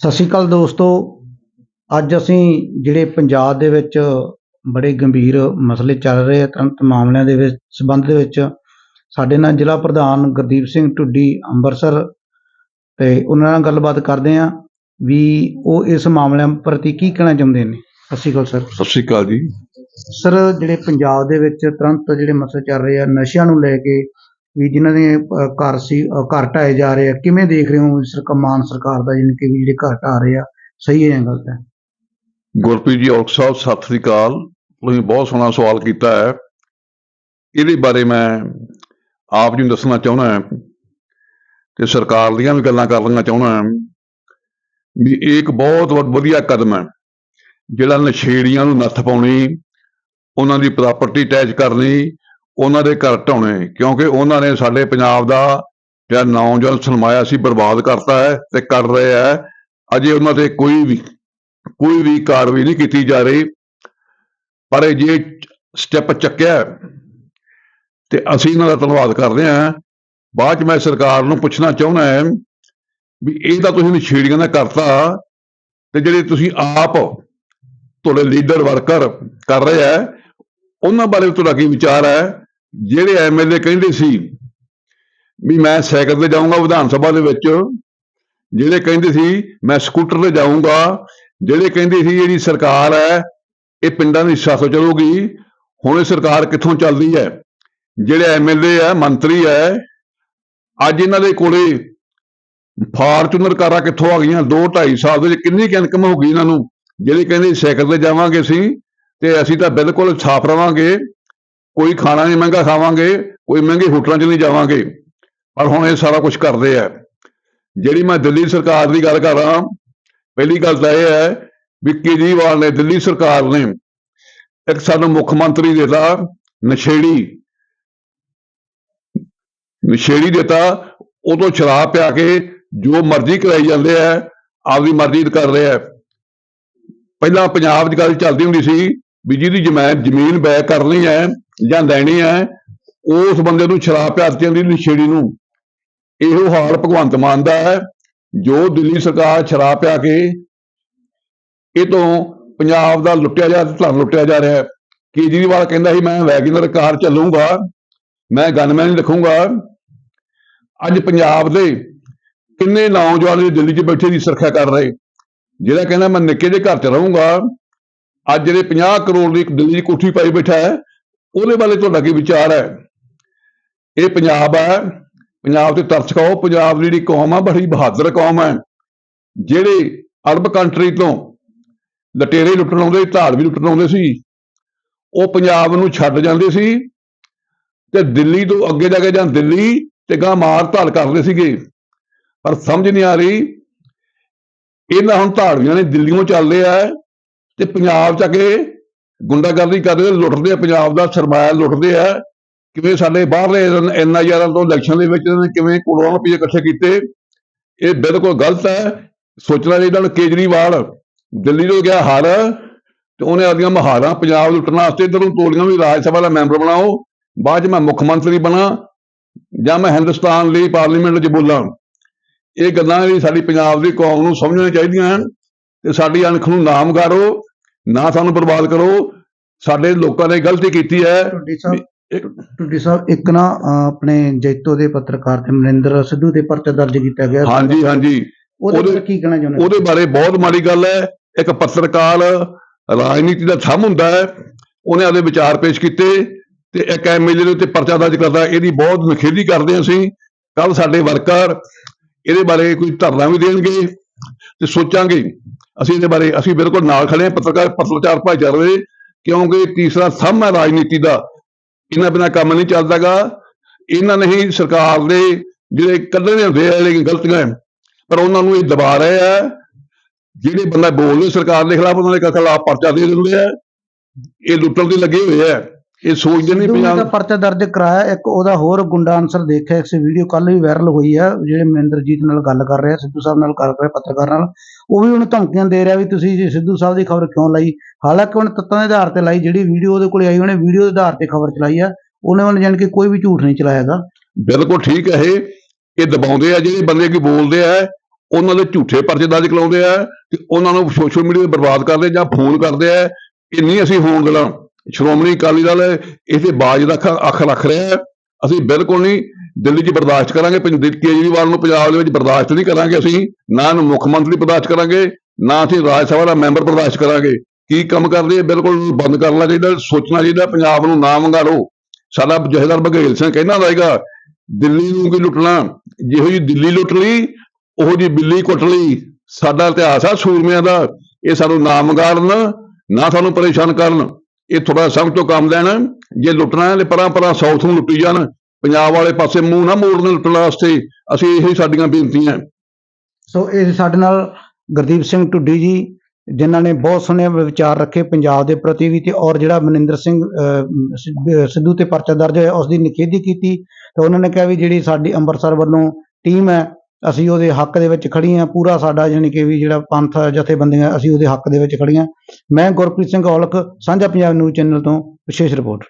ਸਤਿ ਸ਼੍ਰੀ ਅਕਾਲ ਦੋਸਤੋ। ਅੱਜ ਅਸੀਂ ਜਿਹੜੇ ਪੰਜਾਬ ਦੇ ਵਿੱਚ ਬੜੇ ਗੰਭੀਰ ਮਸਲੇ ਚੱਲ ਰਹੇ ਆ ਤੁਰੰਤ ਮਾਮਲਿਆਂ ਦੇ ਵਿੱਚ ਸਬੰਧ ਦੇ ਵਿੱਚ ਸਾਡੇ ਨਾਲ ਜ਼ਿਲ੍ਹਾ ਪ੍ਰਧਾਨ ਗੁਰਦੀਪ ਸਿੰਘ ਢੁੱਡੀ ਅੰਮ੍ਰਿਤਸਰ ਤੇ ਉਹਨਾਂ ਨਾਲ ਗੱਲਬਾਤ ਕਰਦੇ ਆ ਵੀ ਉਹ ਇਸ ਮਾਮਲਿਆਂ ਪ੍ਰਤੀ ਕੀ ਕਹਿਣਾ ਚਾਹੁੰਦੇ ਨੇ? ਸਤਿ ਸ਼੍ਰੀ ਅਕਾਲ ਸਰ। ਸਤਿ ਸ਼੍ਰੀ ਅਕਾਲ ਜੀ। ਸਰ ਜਿਹੜੇ ਪੰਜਾਬ ਦੇ ਵਿੱਚ ਤੁਰੰਤ ਜਿਹੜੇ ਮਸਲੇ ਚੱਲ ਰਹੇ ਆ ਨਸ਼ਿਆਂ ਨੂੰ ਲੈ ਕੇ ਵੀ ਜਿਨ੍ਹਾਂ ਦੇ ਅ, ਘਰ ਸੀ ਅ, ਘਰ ਢਾਏ ਜਾ ਰਹੇ ਆ। ਕਿਵੇਂ ਦੇਖ ਰਹੇ ਹੋ ਸਰਕਾਰ ਮਾਨ ਸਰਕਾਰ ਦਾ ਯਾਨੀ ਕਿ ਵੀ ਜਿਹੜੇ ਘਰ ਢਾ ਰਹੇ ਆ ਸਹੀ ਹੈ ਜਾਂ ਗਲਤ ਹੈ? ਗੁਰਪ੍ਰੀਤ ਜੀ ਔਲਖ ਸਾਹਿਬ ਸਤਿ ਸ਼੍ਰੀ ਅਕਾਲ। ਤੁਸੀਂ ਬਹੁਤ ਸੋਹਣਾ ਸਵਾਲ ਕੀਤਾ ਹੈ। ਇਹਦੇ ਬਾਰੇ ਮੈਂ ਆਪ ਜੀ ਨੂੰ ਦੱਸਣਾ ਚਾਹੁੰਦਾ ਹਾਂ ਤੇ ਸਰਕਾਰ ਦੀਆਂ ਵੀ ਗੱਲਾਂ ਕਰਨੀਆਂ ਚਾਹੁੰਦਾ ਹਾਂ ਵੀ ਇਹ ਇੱਕ ਬਹੁਤ ਵ- ਵਧੀਆ ਕਦਮ ਹੈ। ਜਿਹੜਾ ਨਸ਼ੇੜੀਆਂ ਨੂੰ ਨੱਥ ਪਾਉਣੀ ਉਹਨਾਂ ਦੀ ਪ੍ਰਾਪਰਟੀ ਅਟੈਚ ਕਰਨੀ ਉਹਨਾਂ ਦੇ ਘਰ ਢਾਉਣੇ, ਕਿਉਂਕਿ ਉਹਨਾਂ ਨੇ ਸਾਡੇ ਪੰਜਾਬ ਦਾ ਜਿਹੜਾ ਨੌਜਵਾਨ ਸਰਮਾਇਆ ਸੀ, ਬਰਬਾਦ ਕਰਤਾ ਹੈ ਤੇ ਕਰ ਰਹੇ ਹੈ। ਅਜੇ ਉਹਨਾਂ ਤੇ ਕੋਈ ਵੀ ਕੋਈ ਵੀ ਕਾਰਵਾਈ ਨਹੀਂ ਕੀਤੀ ਜਾ ਰਹੀ। ਪਰ ਇਹ ਜੇ ਸਟੈਪ ਚੱਕਿਆ ਤੇ ਅਸੀਂ ਇਹਨਾਂ ਦਾ ਧੰਨਵਾਦ ਕਰਦੇ ਹਾਂ। ਬਾਅਦ ਚ ਮੈਂ ਸਰਕਾਰ ਨੂੰ ਪੁੱਛਣਾ ਚਾਹੁੰਦਾ ਹਾਂ ਵੀ ਇਹ ਤਾਂ ਤੁਸੀਂ ਨਸ਼ੇੜੀਆਂ ਦਾ ਕਰਤਾ ਤੇ ਜਿਹੜੇ ਤੁਸੀਂ ਆਪ ਤੁਹਾਡੇ ਲੀਡਰ ਵਰਕਰ ਕਰ ਰਹੇ ਹੈ, ਉਹਨਾਂ ਬਾਰੇ ਤੁਹਾਡਾ ਕੀ ਵਿਚਾਰ ਹੈ? ਜਿਹੜੇ ਐਮਐਲਏ ਕਹਿੰਦੇ ਸੀ ਵੀ ਮੈਂ ਸਾਈਕਲ ਤੇ ਜਾਊਂਗਾ ਵਿਧਾਨ ਸਭਾ ਦੇ ਵਿੱਚ, ਜਿਹੜੇ ਕਹਿੰਦੇ ਸੀ ਮੈਂ ਸਕੂਟਰ ਤੇ ਜਾਊਂਗਾ, ਜਿਹੜੇ ਕਹਿੰਦੇ ਸੀ ਜਿਹੜੀ ਸਰਕਾਰ ਹੈ, ਇਹ ਪਿੰਡਾਂ ਦੀ ਹਿੱਸਾ ਤੋਂ ਚੱਲੂਗੀ, ਹੁਣ ਇਹ ਸਰਕਾਰ ਕਿੱਥੋਂ ਚੱਲਦੀ ਹੈ? ਜਿਹੜੇ ਐਮਐਲਏ ਹੈ, ਮੰਤਰੀ ਹੈ, ਅੱਜ ਇਹਨਾਂ ਦੇ ਕੋਲੇ ਫਾਰਚੂਨਰ ਕਾਰਾਂ ਕਿੱਥੋਂ ਆ ਗਈਆਂ? 2 2.5 ਸਾਲ ਦੇ ਵਿੱਚ ਕਿੰਨੀ ਕੁ ਇਨਕਮ ਹੋ ਗਈ ਇਹਨਾਂ ਨੂੰ? ਜਿਹੜੇ ਕਹਿੰਦੇ ਸਾਈਕਲ ਤੇ ਜਾਵਾਂਗੇ ਅਸੀਂ, ਤੇ ਅਸੀਂ ਤਾਂ ਬਿਲਕੁਲ ਸਾਫ਼ ਰਵਾਂਗੇ ਕੋਈ ਖਾਣਾ ਨਹੀਂ ਮਹਿੰਗਾ ਖਾਵਾਂਗੇ, ਕੋਈ ਮਹਿੰਗੇ ਹੋਟਲਾਂ 'ਚ ਨਹੀਂ ਜਾਵਾਂਗੇ। ਪਰ ਹੁਣ ਇਹ ਸਾਰਾ ਕੁਛ ਕਰਦੇ ਆ। ਜਿਹੜੀ ਮੈਂ ਦਿੱਲੀ ਸਰਕਾਰ ਦੀ ਗੱਲ ਕਰ ਰਹਾ, ਪਹਿਲੀ ਗੱਲ ਤਾਂ ਇਹ ਹੈ ਵੀ ਕੇਜਰੀਵਾਲ ਨੇ ਦਿੱਲੀ ਸਰਕਾਰ ਨੇ ਇੱਕ ਸਾਨੂੰ ਮੁੱਖ ਮੰਤਰੀ ਦਿੱਤਾ, ਨਸ਼ੇੜੀ। ਨਸ਼ੇੜੀ ਦਿੱਤਾ, ਉਦੋਂ ਸ਼ਰਾਬ ਪਿਆ ਕੇ ਜੋ ਮਰਜ਼ੀ ਕਰਾਈ ਜਾਂਦੇ ਆ, ਆਪਦੀ ਮਰਜ਼ੀ ਕਰ ਰਿਹਾ ਪਹਿਲਾਂ ਪੰਜਾਬ 'ਚ ਗੱਲ ਚੱਲਦੀ ਹੁੰਦੀ ਸੀ ਵੀ ਜਿਹਦੀ ਜ਼ਮੀਨ ਜ਼ਮੀਨ ਬੈ ਕਰਨੀ ਹੈ ਜਾਂ ਲੈਣੀ ਹੈ, ਉਸ ਬੰਦੇ ਨੂੰ ਸ਼ਰਾਬ ਪਿਆ ਦਿੱਤੀ ਜਾਂਦੀ ਨਸ਼ੇੜੀ ਨੂੰ। ਇਹੋ ਹਾਲ ਭਗਵੰਤ ਮਾਨ ਦਾ ਹੈ, ਜੋ ਦਿੱਲੀ ਸਰਕਾਰ ਸ਼ਰਾਬ ਪਿਆ ਕੇ ਇਹ ਤੋਂ ਪੰਜਾਬ ਦਾ ਲੁੱਟਿਆ ਜਾ ਧਨ ਲੁੱਟਿਆ ਜਾ ਰਿਹਾ ਹੈ। ਕੇਜਰੀਵਾਲ ਕਹਿੰਦਾ ਸੀ, ਮੈਂ ਵੈਗਨਰ ਕਾਰ ਚੱਲੂਗਾ, ਮੈਂ ਗਨਮੈਨ ਲਿਖੂੰਗਾ ਅੱਜ ਪੰਜਾਬ ਦੇ ਕਿੰਨੇ ਨੌਜਵਾਨ ਜਿਹੜੇ ਦਿੱਲੀ 'ਚ ਬੈਠੇ ਦੀ ਸੁਰੱਖਿਆ ਕਰ ਰਹੇ, ਜਿਹੜਾ ਕਹਿੰਦਾ, ਮੈਂ ਨਿੱਕੇ ਜਿਹੇ ਘਰ 'ਚ ਰਹੂੰਗਾ ਅੱਜ ਜਿਹੜੇ 50 ਕਰੋੜ ਦੀ ਦਿੱਲੀ ਦੀ ਕੋਠੀ ਪਾਈ ਬੈਠਾ ਹੈ, ਉਹਦੇ ਬਾਰੇ ਤੁਹਾਡਾ ਕੀ ਵਿਚਾਰ ਹੈ? ਇਹ ਪੰਜਾਬ ਹੈ, ਪੰਜਾਬ ਤੇ ਤਰਸ ਖਾਓ, ਪੰਜਾਬ ਦੀ ਜਿਹੜੀ ਕੌਮ ਆ, ਬੜੀ ਬਹਾਦਰ ਕੌਮ ਹੈ। ਜਿਹੜੇ ਅਰਬ ਕੰਟਰੀ ਤੋਂ ਲਟੇਰੇ ਲੁੱਟਣ ਆਉਂਦੇ, ਧਾੜ ਵੀ ਲੁੱਟਣ ਆਉਂਦੇ ਸੀ, ਉਹ ਪੰਜਾਬ ਨੂੰ ਛੱਡ ਜਾਂਦੇ ਸੀ ਤੇ ਦਿੱਲੀ ਤੋਂ ਅੱਗੇ ਜਾ ਕੇ ਜਾਂ ਦਿੱਲੀ ਤੇ ਗਾਂ ਮਾਰ ਧਾੜ ਕਰਦੇ ਸੀਗੇ। ਪਰ ਸਮਝ ਨਹੀਂ ਆ ਰਹੀ, ਇਹਨਾਂ ਹੁਣ ਧਾੜਵੀਆਂ ਨੇ ਦਿੱਲੀੋਂ ਚੱਲਦੇ ਆ ਤੇ ਪੰਜਾਬ ਚ ਆ ਕੇ ਗੁੰਡਾਗਰਦੀ ਕਰਦੇ ਲੁੱਟਦੇ ਆ, ਪੰਜਾਬ ਦਾ ਸਰਮਾਇਆ ਲੁੱਟਦੇ ਆ। ਕਿਵੇਂ ਸਾਡੇ ਬਾਹਰਲੇ ਐਨਆਈਆਰਾਂ ਤੋਂ ਇਲੈਕਸ਼ਨ ਦੇ ਵਿੱਚ ਇਹਨਾਂ ਨੇ ਕਿਵੇਂ ਕਰੋੜਾਂ ਰੁਪਏ ਇਕੱਠੇ ਕੀਤੇ, ਇਹ ਬਿਲਕੁਲ ਗਲਤ ਹੈ। ਸੋਚਣਾ ਚਾਹੀਦਾ ਹੁਣ ਕੇਜਰੀਵਾਲ ਦਿੱਲੀ ਤੋਂ ਗਿਆ ਹਾਰ, ਤੇ ਉਹਨੇ ਆਪਦੀਆਂ ਮਹਾਰਾਂ ਪੰਜਾਬ ਲੁੱਟਣ ਵਾਸਤੇ ਇਧਰ ਨੂੰ ਤੋਲੀਆਂ ਵੀ ਰਾਜ ਸਭਾ ਦਾ ਮੈਂਬਰ ਬਣਾਓ, ਬਾਅਦ ਚ ਮੈਂ ਮੁੱਖ ਮੰਤਰੀ ਬਣਾ, ਜਾਂ ਮੈਂ ਹਿੰਦੁਸਤਾਨ ਲਈ ਪਾਰਲੀਮੈਂਟ 'ਚ ਬੋਲਾਂ। ਇਹ ਗੱਲਾਂ ਵੀ ਸਾਡੀ ਪੰਜਾਬ ਦੀ ਕੌਮ ਨੂੰ ਸਮਝਣੀਆਂ ਚਾਹੀਦੀਆਂ ਹਨ। ਤੇ ਸਾਡੀ ਅਣਖ ਨੂੰ ਨਾਮ ਕਰੋ ਨਾ ਸਾਨੂੰ ਬਰਬਾਦ ਕਰੋ। ਸਾਡੇ ਲੋਕਾਂ ਨੇ ਗਲਤੀ ਕੀਤੀ ਹੈ। ਟੁੱਡੀ ਸਾਹਿਬ ਇੱਕ- ਨਾ ਆਪਣੇ ਜੈਤੋ ਦੇ ਪੱਤਰਕਾਰ ਤੇ ਮਨਿੰਦਰ ਸਿੱਧੂ ਤੇ ਪਰਚਾ ਦਰਜ ਕੀਤਾ ਗਿਆ। ਹਾਂਜੀ ਹਾਂਜੀ। ਉਹਦੇ ਕੀ ਕਹਿਣਾ ਚਾਹੁੰਦੇ? ਉਹਦੇ ਬਾਰੇ ਬਹੁਤ ਮਾੜੀ ਗੱਲ ਹੈ। ਇੱਕ ਪੱਤਰਕਾਰ ਰਾਜਨੀਤੀ ਦਾ ਥੰਮ ਹੁੰਦਾ ਹੈ। ਉਹਨੇ ਆਪਦੇ ਵਿਚਾਰ ਪੇਸ਼ ਕੀਤੇ ਤੇ ਇੱਕ ਐਮਐਲਏ ਦੇ ਉੱਤੇ ਪਰਚਾ ਦਰਜ ਕਰਦਾ। ਇਹਦੀ ਬਹੁਤ ਨਖੇਦੀ ਕਰਦੇ ਅਸੀਂ। ਕੱਲ ਸਾਡੇ ਵਰਕਰ ਇਹਦੇ ਬਾਰੇ ਕੋਈ ਧਰਨਾ ਵੀ ਦੇਣਗੇ ਤੇ ਸੋਚਾਂਗੇ ਅਸੀਂ ਇਹਦੇ ਬਾਰੇ, ਅਸੀਂ ਬਿਲਕੁਲ ਨਾਲ ਖੜੇ ਹਾਂ, ਪੱਤਰਕਾਰ ਪੱਤਰਕਾਰ ਭਾਈਚਾਰੇ ਦੇ, ਕਿਉਂਕਿ ਤੀਸਰਾ ਥੰਮ ਹੈ ਰਾਜਨੀਤੀ ਦਾ। ਇਹਨਾਂ ਬਿਨਾਂ ਕੰਮ ਨਹੀਂ ਚੱਲਦਾਗਾ। ਇਹਨਾਂ ਨੇ ਹੀ ਸਰਕਾਰ ਦੇ ਜਿਹੜੇ ਕੱਢਣੇ ਹੁੰਦੇ ਆ ਲੇਕਿਨ ਗਲਤੀਆਂ ਪਰ ਉਹਨਾਂ ਨੂੰ ਇਹ ਦਬਾ ਰਹੇ ਆ। ਜਿਹੜੇ ਬੰਦਾ ਬੋਲਦੇ ਸਰਕਾਰ ਦੇ ਖਿਲਾਫ ਉਹਨਾਂ ਦੇ ਖਿਲਾਫ ਪਰਚਾ ਦੇ ਦਿੰਦੇ ਆ। ਇਹ ਲੁੱਟਣ ਦੇ ਲੱਗੇ ਹੋਏ ਆ। ਇਹ ਸੋਚਦੇ ਨਹੀਂ ਸਿੱਧੂ ਨੇ ਤਾਂ ਪੰਜਾਬ ਪਰਚਾ ਦਰਜ ਕਰਾਇਆ ਇੱਕ ਉਹਦਾ ਹੋਰ ਗੁੰਡਾ ਅਨਸਰ ਦੇਖਿਆ ਇਸ ਵੀਡੀਓ ਕੱਲ ਵੀ ਵਾਇਰਲ ਹੋਈ ਆ ਜਿਹੜੇ ਮਨਿੰਦਰਜੀਤ ਨਾਲ ਗੱਲ ਕਰ ਰਿਹਾ ਸਿੱਧੂ ਸਾਹਿਬ ਨਾਲ ਕਰ ਰਿਹਾ ਪੱਤਰਕਾਰ ਨਾਲ ਉਹ ਵੀ ਉਹਨੂੰ ਧਮਕੀਆਂ ਦੇ ਰਿਹਾ ਵੀ ਤੁਸੀਂ ਜੀ ਸਿੱਧੂ ਸਾਹਿਬ ਦੀ ਖਬਰ ਕਿਉਂ ਲਾਈ? ਹਾਲਾਂਕਿ ਉਹਨੇ ਤੱਤਾਂ ਦੇ ਆਧਾਰ ਤੇ ਲਾਈ ਜਿਹੜੀ ਵੀਡੀਓ ਉਹਦੇ ਕੋਲੇ ਆਈ ਉਹਨੇ ਵੀਡੀਓ ਦੇ ਆਧਾਰ ਤੇ ਖਬਰ ਚਲਾਈ ਆ ਉਹਨੇ ਉਹਨੇ ਜਾਣ ਕੇ ਕੋਈ ਵੀ ਝੂਠ ਨਹੀਂ ਚਲਾਇਆਗਾ ਬਿਲਕੁਲ ਠੀਕ ਹੈ ਇਹ ਇਹ ਦਬਾਉਂਦੇ ਆ ਜਿਹੜੇ ਬੰਦੇ ਕੀ ਬੋਲਦੇ ਆ ਉਹਨਾਂ ਦੇ ਝੂਠੇ ਪਰਚੇ ਦਰਜ ਕਰਾਉਂਦੇ ਆ ਤੇ ਉਹਨਾਂ ਨੂੰ ਸੋਸ਼ਲ ਮੀਡੀਆ ਤੇ ਬਰਬਾਦ ਕਰਦੇ ਜਾਂ ਫੋਨ ਕਰਦੇ ਆ ਇਹ ਨਹੀਂ ਅਸੀਂ ਹੋਣ ਦੇਣਾ। ਸ਼੍ਰੋਮਣੀ ਅਕਾਲੀ ਦਲ ਇਹਦੇ ਬਾਜ ਰੱਖ ਅੱਖ ਰੱਖ ਰਿਹਾ ਹੈ। ਅਸੀਂ ਬਿਲਕੁਲ ਨਹੀਂ ਦਿੱਲੀ 'ਚ ਬਰਦਾਸ਼ਤ ਕਰਾਂਗੇ। ਪੰਜ- ਕੇਜਰੀਵਾਲ ਨੂੰ ਪੰਜਾਬ ਦੇ ਵਿੱਚ ਬਰਦਾਸ਼ਤ ਨਹੀਂ ਕਰਾਂਗੇ ਅਸੀਂ। ਨਾ ਇਹਨੂੰ ਮੁੱਖ ਮੰਤਰੀ ਬਰਦਾਸ਼ਤ ਕਰਾਂਗੇ, ਨਾ ਅਸੀਂ ਰਾਜ ਸਭਾ ਦਾ ਮੈਂਬਰ ਬਰਦਾਸ਼ਤ ਕਰਾਂਗੇ। ਕੀ ਕੰਮ ਕਰਦੇ ਆ ਬਿਲਕੁਲ ਬੰਦ ਕਰਨਾ ਚਾਹੀਦਾ, ਸੋਚਣਾ ਚਾਹੀਦਾ, ਪੰਜਾਬ ਨੂੰ ਨਾ ਵੰਗਾਰੋ ਸਾਡਾ ਜਥੇਦਾਰ ਬਘੇਲ ਸਿੰਘ ਕਹਿੰਦਾ ਰਹੇਗਾ ਦਿੱਲੀ ਨੂੰ ਕੀ ਲੁੱਟਣਾ? ਜਿਹੋ ਜੀ ਦਿੱਲੀ ਲੁੱਟ ਲਈ, ਉਹੋ ਜੀ ਬਿੱਲੀ ਕੁੱਟ ਲਈ। ਸਾਡਾ ਇਤਿਹਾਸ ਆ ਸੂਰਮਿਆਂ ਦਾ। ਇਹ ਸਾਨੂੰ ਨਾ ਵੰਗਾਰਨ ਨਾ ਸਾਨੂੰ ਪਰੇਸ਼ਾਨ ਕਰਨ। ਇਹ ਥੋੜਾ ਸਮਝ ਤੋਂ ਕੰਮ ਲੈਣਾ ਜੇ ਲੁੱਟਣਾ ਹੈ ਤੇ ਪਰਾਂ ਪਰਾਂ ਸਾਊਥ ਨੂੰ ਲੁੱਟੀ ਜਾਣ ਪੰਜਾਬ ਵਾਲੇ ਪਾਸੇ ਮੂੰਹ ਨਾ ਮੋੜਨ ਲੁੱਟਣ ਵਾਸਤੇ ਅਸੀਂ ਇਹੀ ਸਾਡੀਆਂ ਬੇਨਤੀਆਂ ਸੋ ਇਹ ਸਾਡੇ ਨਾਲ ਗੁਰਦੀਪ ਸਿੰਘ ਢੁੱਡੀ ਜੀ ਜਿਨ੍ਹਾਂ ਨੇ ਬਹੁਤ ਸੋਹਣੇ ਵਿਚਾਰ ਰੱਖੇ ਪੰਜਾਬ ਦੇ ਪ੍ਰਤੀ ਵੀ ਤੇ ਔਰ ਜਿਹੜਾ ਮਨਿੰਦਰ ਸਿੰਘ ਅਹ, ਸਿੱਧੂ ਤੇ ਪਰਚਾ ਦਰਜ ਹੋਇਆ ਉਸ ਦੀ ਨਿਖੇਧੀ ਕੀਤੀ ਤੇ ਉਹਨਾਂ ਨੇ ਕਿਹਾ ਵੀ ਜਿਹੜੀ ਸਾਡੀ ਅੰਮ੍ਰਿਤਸਰ ਵੱਲੋਂ ਟੀਮ ਹੈ ਅਸੀਂ ਉਹਦੇ ਹੱਕ ਦੇ ਵਿੱਚ ਖੜੀ ਹਾਂ। ਪੂਰਾ ਸਾਡਾ ਜਾਣੀ ਕਿ ਵੀ ਜਿਹੜਾ ਪੰਥ ਜਥੇਬੰਦੀਆਂ, ਅਸੀਂ ਉਹਦੇ ਹੱਕ ਦੇ ਵਿੱਚ ਖੜੀਆਂ ਮੈਂ ਗੁਰਪ੍ਰੀਤ ਸਿੰਘ ਔਲਖ, ਸਾਂਝਾ ਪੰਜਾਬ ਨਿਊਜ਼ ਚੈਨਲ ਤੋਂ ਵਿਸ਼ੇਸ਼ ਰਿਪੋਰਟ।